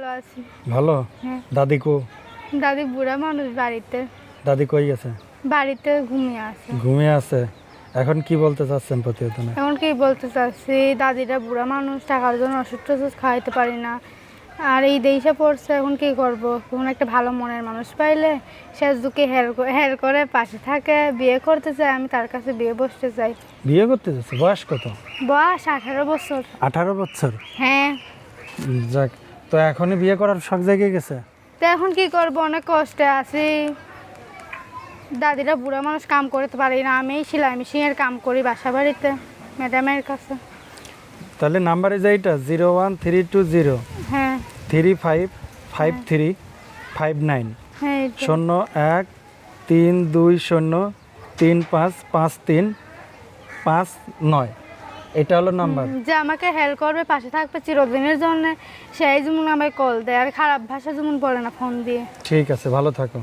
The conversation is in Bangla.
ভালো আছি। ভালো? হ্যাঁ। দাদি কো? দাদি বুড়া মানুষ বাড়িতে। দাদি কই গেছে? বাড়িতে ঘুমিয়ে আছে। ঘুমিয়ে আছে। এখন কি বলতে চাচ্ছেন প্রতিবেদনে? এখন কি বলতে চাচ্ছি? দাদিটা বুড়া মানুষ টাকার জন্য ওষুধ টষুধ খাওয়াইতে পারি না। আর এই দেশে পড়ছে এখন কি করব? কোন একটা ভালো মনের মানুষ পাইলে সে দুকে হেল হেল করে পাশে থাকে বিয়ে করতে চায় আমি তার কাছে বিয়ে বসতে চাই। বিয়ে করতে যাচ্ছে বয়স কত? বয়স আঠারো বছর। আঠারো বছর? হ্যাঁ। যাক। তো এখনই বিয়ে করার শখ জায়গা গেছে? তো এখন কি করব? অনেক কষ্টে আছি। দাদিরা বুড়া মানুষ কাম করতে পারি না। আমি সেলাই মেশিনের কাম করি বাসা বাড়িতে ম্যাডামের কাছে। তাহলে নাম্বারে যেইটা zero one three two zero. হ্যাঁ। Three five five three five nine. হ্যাঁ এই তো। শূন্য এক তিন দুই শূন্য তিন পাঁচ পাঁচ তিন পাঁচ নয়। এটা হলো নাম্বার। যে আমাকে হেল্প করবে পাশে থাকবে চিরদিনের জন্য। সেই যেমন আমায় কল দেয় আর খারাপ ভাষা যেমন বলে না ফোন দিয়ে। ঠিক আছে ভালো থাকো।